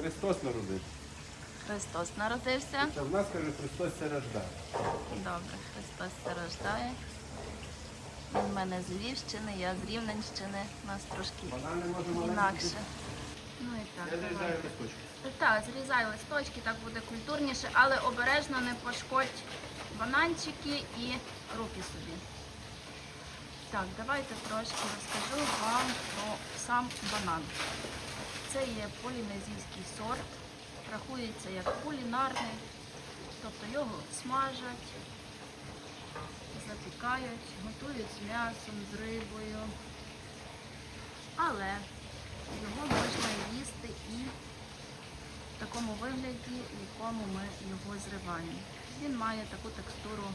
Христос народився. Христос народився. Це в нас каже, Христос це рождає. Добре, Христос це рождає. Він в мене з Львівщини, я з Рівненщини. У нас трошки Вона не може інакше. Ну і так. Я зрізаю листочки. Так, зрізай листочки, так буде культурніше, але обережно не пошкодь бананчики і руки собі. Так, давайте трошки розкажу вам про сам банан. Це є полінезійський сорт, рахується як кулінарний, тобто його смажать, запікають, готують з м'ясом, з рибою. Але його можна їсти і в такому вигляді, в якому ми його зриваємо. Він має таку текстуру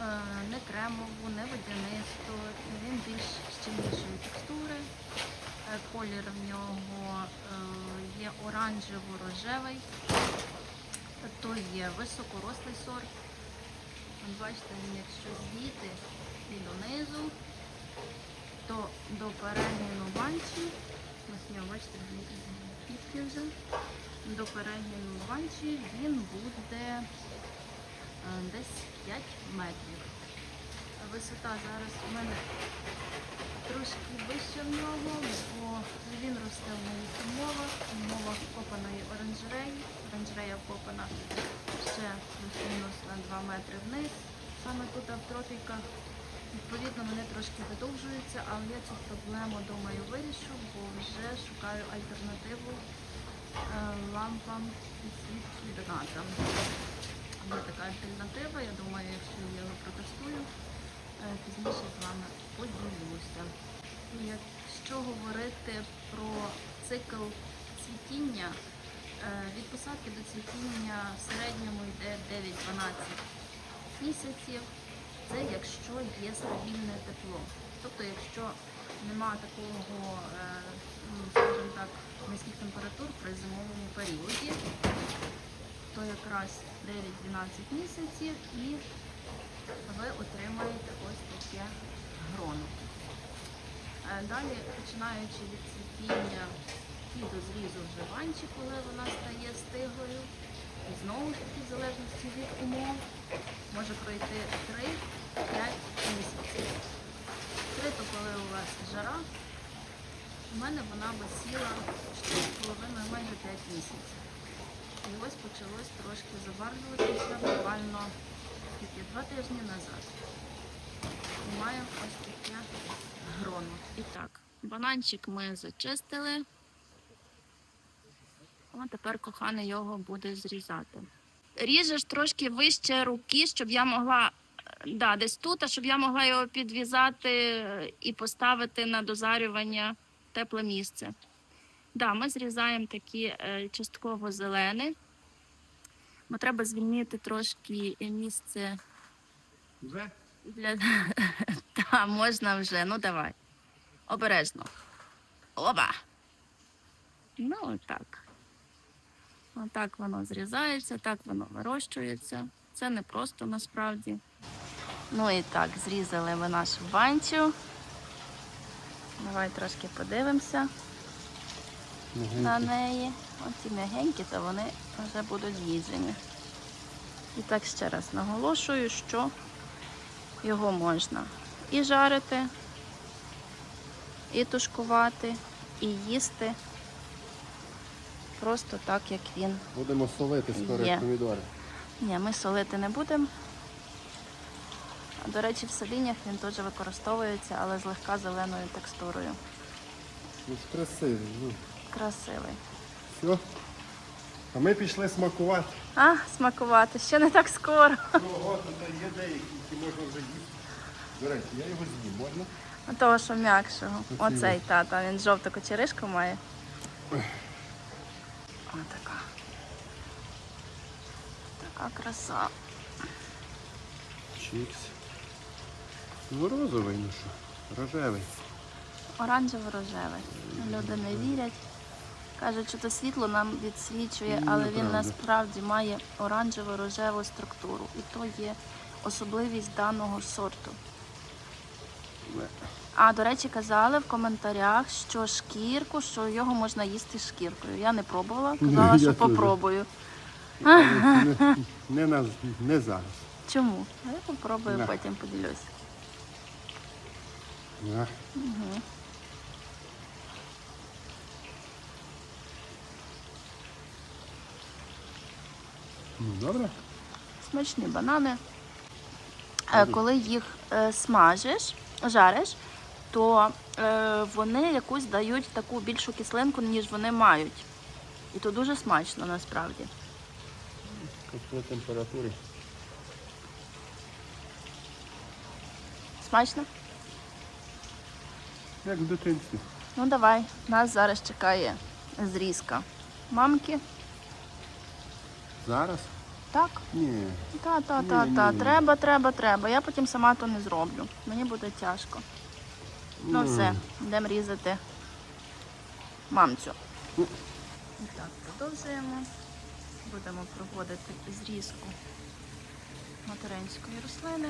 е, не кремову, не водянисту, він більш щільнішої текстури. Е, Колір в нього е, є оранжево-рожевий, то є високорослий сорт. Бачите, він якщо з'їти і донизу, то до перегину банчі, ось я бачите, пітки вже, до перегину банчі він буде е, десь 5 метрів. Висота зараз у мене трошки вища в нього, бо він росте в моїх умовах, в умовах копаної оранжереї. Оранжерея вкопана ще плюс-мінус на 2 метри вниз, саме тут в тропіках. Відповідно, вони трошки видовжуються, але я цю проблему думаю вирішу, бо вже шукаю альтернативу е, лампам і світлогенераторам. Є така альтернатива, я думаю, якщо я його протестую, пізніше з вами поділюся. Якщо говорити про цикл цвітіння, е, від посадки до цвітіння в середньому йде 9-12 місяців. Це якщо є стабільне тепло. Тобто, якщо нема такого, е, ну, скажімо так, низьких температур при зимовому періоді, то якраз 9-12 місяців і ви отримаєте ось таке гроно. Е, Далі, починаючи від цвітіння і до зрізу вже ванчі, коли вона стає стиглою, і знову ж таки, в залежності від умов, може пройти 3-5 місяців. Три, то коли у вас жара, у мене вона висіла 4,5 майже 5 місяців. І ось почалось трошки забарвлюватися буквально скільки, два тижні назад. Маю ось таке гроно. І так, бананчик ми зачистили. О, тепер коханий його буде зрізати. Ріжеш трошки вище руки, щоб я могла, да, десь тут, а щоб я могла його підв'язати і поставити на дозарювання тепле місце. Да, ми зрізаємо такі е, частково зелені, бо треба звільнити трошки місце Вже? для. Та, можна вже, ну давай. Обережно. Оба. Ну, так. Отак воно зрізається, так воно вирощується. Це не просто насправді. Ну і так, зрізали ми нашу банчу. Давай трошки подивимося на неї. Оці м'ягенькі, то вони вже будуть з'їджені. І так ще раз наголошую, що його можна і жарити, і тушкувати, і їсти. Просто так, як він. Будемо солити скоро Є. помідори. Ні, ми солити не будемо. До речі, в соліннях він теж використовується, але з легка зеленою текстурою. Ну, красивий. Ну. Красивий. Все. А ми пішли смакувати. А, смакувати, ще не так скоро. Ого, тут є деякі, які можна вже їсти. До речі, я його з'їм, можна? А Того, що м'якшого. Оці Оцей ось. тата, він жовту кочеришку має. Отака. Така краса. Чікс. Ну, розовий, ну що, рожевий. Оранжево-рожевий. Люди не вірять. Кажуть, що то світло нам відсвічує, але він насправді має оранжево-рожеву структуру. І то є особливість даного сорту. А, до речі, казали в коментарях, що шкірку, що його можна їсти шкіркою. Я не пробувала, казала, що попробую. Не, не, на, не зараз. Чому? Я попробую, Да. потім поділюсь. Да. Ну, добре. Смачні банани. Е, Коли їх е, смажиш, жариш, то е, вони якусь дають таку більшу кислинку, ніж вони мають. І то дуже смачно насправді. При температурі. Смачно? Як в дитинстві. Ну давай, нас зараз чекає зрізка. Мамки. Зараз? Так? Ні. Та, та, та, та. Ні-ні-ні. Треба, треба, треба. Я потім сама то не зроблю. Мені буде тяжко. Ну все, йдемо різати мамцю. Ну. І так, продовжуємо. Будемо проводити зрізку материнської рослини.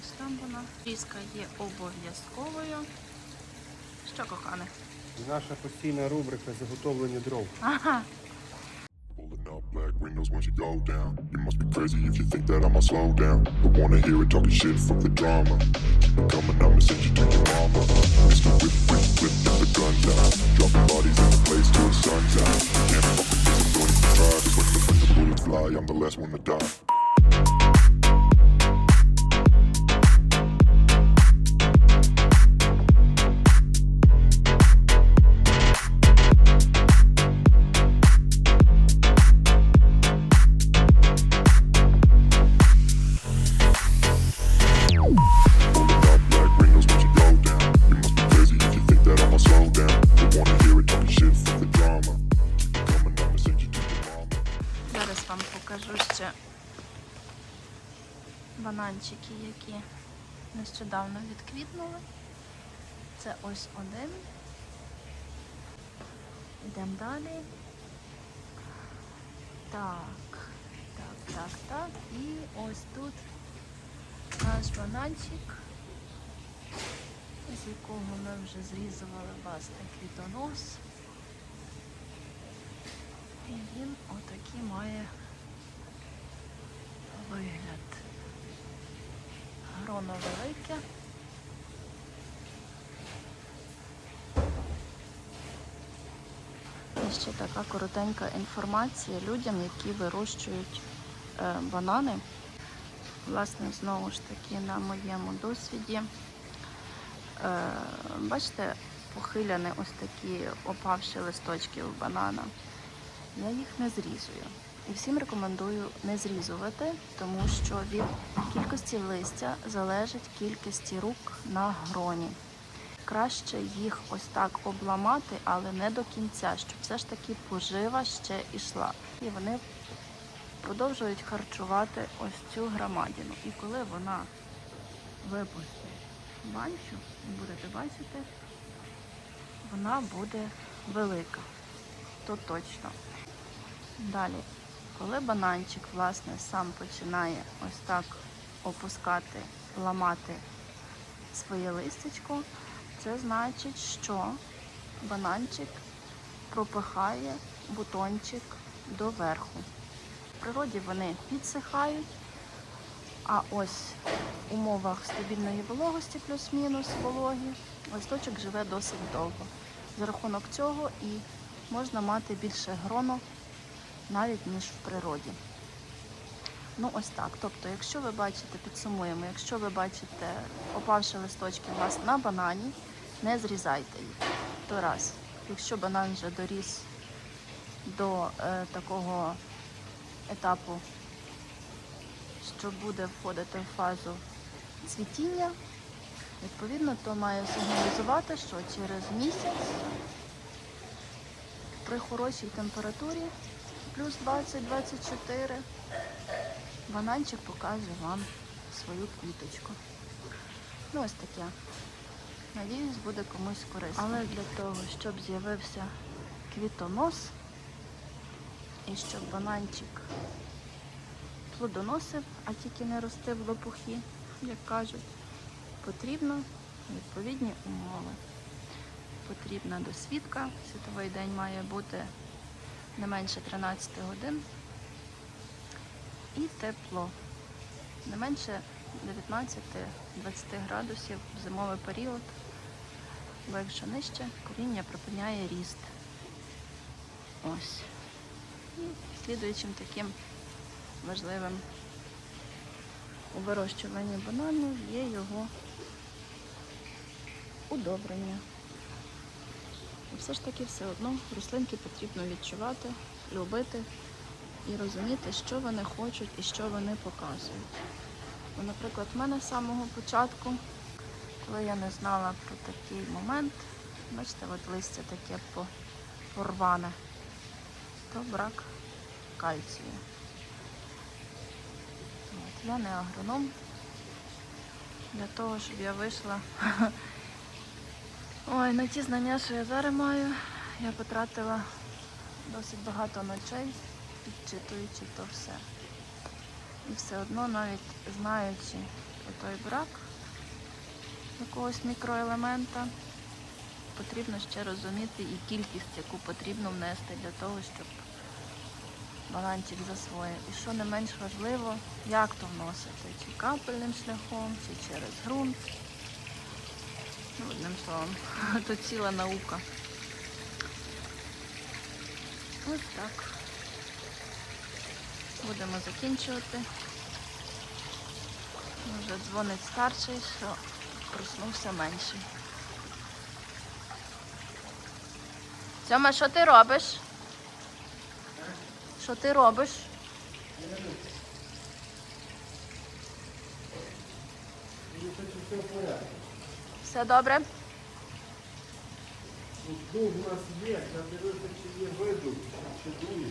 Ось там вона. Зрізка є обов'язковою. Що, кохане? Наша постійна рубрика заготовлення дров. Ага. Up black windows once you go down. You must be crazy if you think that I'ma slow down. But wanna hear it talking shit from the drama. Keep it coming, I'ma send you to your mama. Mr. Whip, whip, whip, get the guns out. Dropping bodies in the place till the sun's out. Can't fuck with this, I'm going to try. Cause when the bullets fly, I'm the last one to die. Бананчики, які нещодавно відквітнули. Це ось один. Йдемо далі. Так, так, так, так. І ось тут наш бананчик, з якого ми вже зрізували власне квітонос. І він отакий має вигляд. Гроно велике. І ще така коротенька інформація людям, які вирощують е, банани. Власне, знову ж таки, на моєму досвіді. Е, бачите, похиляні ось такі опавші листочки у банана. Я їх не зрізую. І всім рекомендую не зрізувати, тому що від кількості листя залежить кількості рук на гроні. Краще їх ось так обламати, але не до кінця, щоб все ж таки пожива ще йшла. І вони продовжують харчувати ось цю громадину. І коли вона випустить банчу, будете бачити, вона буде велика. То точно. Далі, коли бананчик, власне, сам починає ось так опускати, ламати своє листячко, це значить, що бананчик пропихає бутончик до верху. В природі вони підсихають, а ось в умовах стабільної вологості плюс-мінус вологі листочок живе досить довго. За рахунок цього і можна мати більше гроно навіть ніж в природі. Ну ось так. Тобто, якщо ви бачите, підсумуємо, якщо ви бачите опавші листочки у вас на банані, не зрізайте їх. То раз. Якщо банан вже доріс до е, такого етапу, що буде входити в фазу цвітіння, відповідно, то має сигналізувати, що через місяць при хорошій температурі плюс 20-24 бананчик покаже вам свою квіточку. Ну ось таке. Надіюсь, буде комусь корисно. Але для того, щоб з'явився квітонос і щоб бананчик плодоносив, а тільки не ростив лопухи, як кажуть, потрібно відповідні умови. Потрібна досвідка. Світовий день має бути не менше 13 годин. І тепло. Не менше 19-20 градусів в зимовий період. Бо якщо нижче, коріння припиняє ріст. Ось. І слідуючим таким важливим у вирощуванні бананів є його удобрення. Все ж таки все одно рослинки потрібно відчувати, любити і розуміти, що вони хочуть і що вони показують. Бо, наприклад, в мене з самого початку, коли я не знала про такий момент, бачите, от листя таке по- порване, то брак кальцію. От, я не агроном. Для того, щоб я вийшла Ой, на ті знання, що я зараз маю, я потратила досить багато ночей, підчитуючи то все. І все одно, навіть знаючи той брак якогось мікроелемента, потрібно ще розуміти і кількість, яку потрібно внести для того, щоб баланчик засвоїв. І що не менш важливо, як то вносити, чи капельним шляхом, чи через ґрунт. Одним словом, то ціла наука. Ось так. Будемо закінчувати. Вже дзвонить старший, що проснувся менший. Сьома, що ти робиш? Що ти робиш? Все добре? Ну, Дух у нас є, я дивився, чи є виду, чи дує.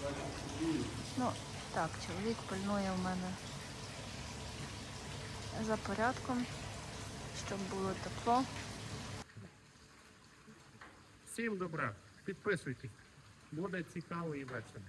Чи дує. Ну, так, чоловік пильнує в мене за порядком, щоб було тепло. Всім добра. Підписуйтесь. Буде цікаво і весело.